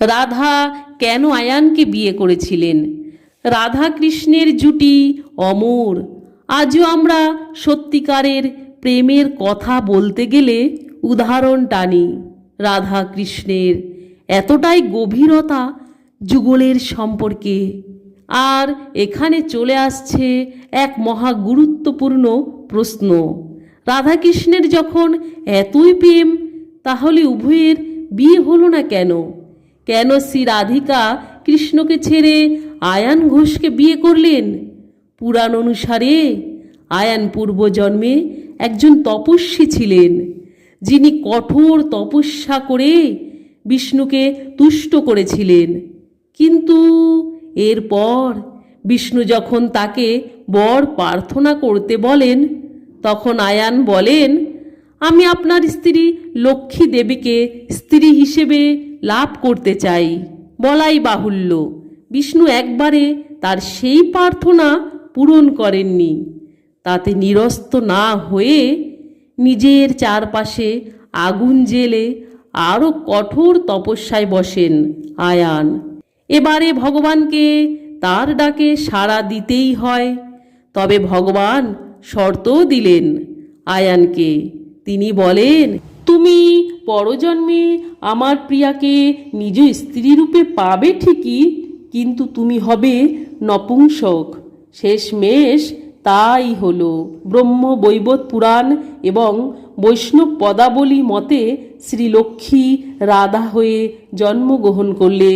রাধা কেন আয়ানকে বিয়ে করেছিলেন? রাধা কৃষ্ণের জুটি অমর। আজও আমরা সত্যিকারের প্রেমের কথা বলতে গেলে উদাহরণ টানি রাধা কৃষ্ণের এতটাই গভীরতা যুগলের সম্পর্কে। আর এখানে চলে আসছে এক মহা গুরুত্বপূর্ণ প্রশ্ন। রাধাকৃষ্ণের যখন এতই প্রেম, তাহলে উভয়ের বিয়ে হলো না কেন? কেন শ্রী রাধিকা কৃষ্ণকে ছেড়ে আয়ান ঘোষকে বিয়ে করলেন? পুরাণ অনুসারে আয়ান পূর্বজন্মে একজন তপস্বী ছিলেন, যিনি কঠোর তপস্যা করে বিষ্ণুকে তুষ্ট করেছিলেন। কিন্তু এরপর বিষ্ণু যখন তাকে বর প্রার্থনা করতে বলেন, তখন আয়ান বলেন, আমি আপনার স্ত্রী লক্ষ্মী দেবীকে স্ত্রী হিসেবে লাভ করতে চাই। বলাই বাহুল্য। বিষ্ণু একবারে তার সেই প্রার্থনা পূরণ করেননি। তাতে নিরস্ত না হয়ে নিজের চারপাশে আগুন জেলে আরও কঠোর তপস্যায় বসেন আয়ান। এবারে ভগবানকে তার ডাকে সাড়া দিতেই হয়। তবে ভগবান শর্তও দিলেন আয়ানকে। তিনি বলেন, তুমি পরজন্মে আমার প্রিয়াকে নিজ স্ত্রী রূপে পাবে ঠিকই, কিন্তু তুমি হবে নপুংসক। শেষমেশ তাই হল। ব্রহ্ম বৈবত পুরাণ এবং বৈষ্ণব পদাবলী মতে শ্রীলক্ষ্মী রাধা হয়ে জন্মগ্রহণ করলে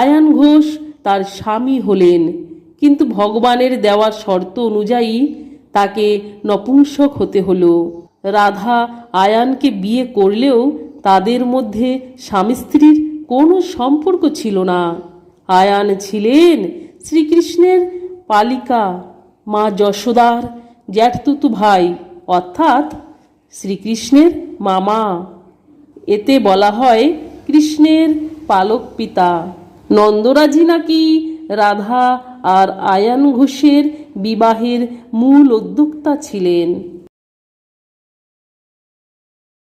আয়ান ঘোষ তার স্বামী হলেন। কিন্তু ভগবানের দেওয়া শর্ত অনুযায়ী তাকে নপুংসক হতে হলো। রাধা আয়ানকে বিয়ে করলেও তাদের মধ্যে স্বামী স্ত্রীর কোনো সম্পর্ক ছিল না। আয়ান ছিলেন শ্রীকৃষ্ণের পালিকা মা যশোদার জ্যাঠতুতু ভাই, অর্থাৎ শ্রীকৃষ্ণের মামা। এতে বলা হয় কৃষ্ণের পালক পিতা। নন্দরাজি নাকি রাধা আর আয়ান ঘোষের বিবাহের মূল উদ্যোক্তা ছিলেন।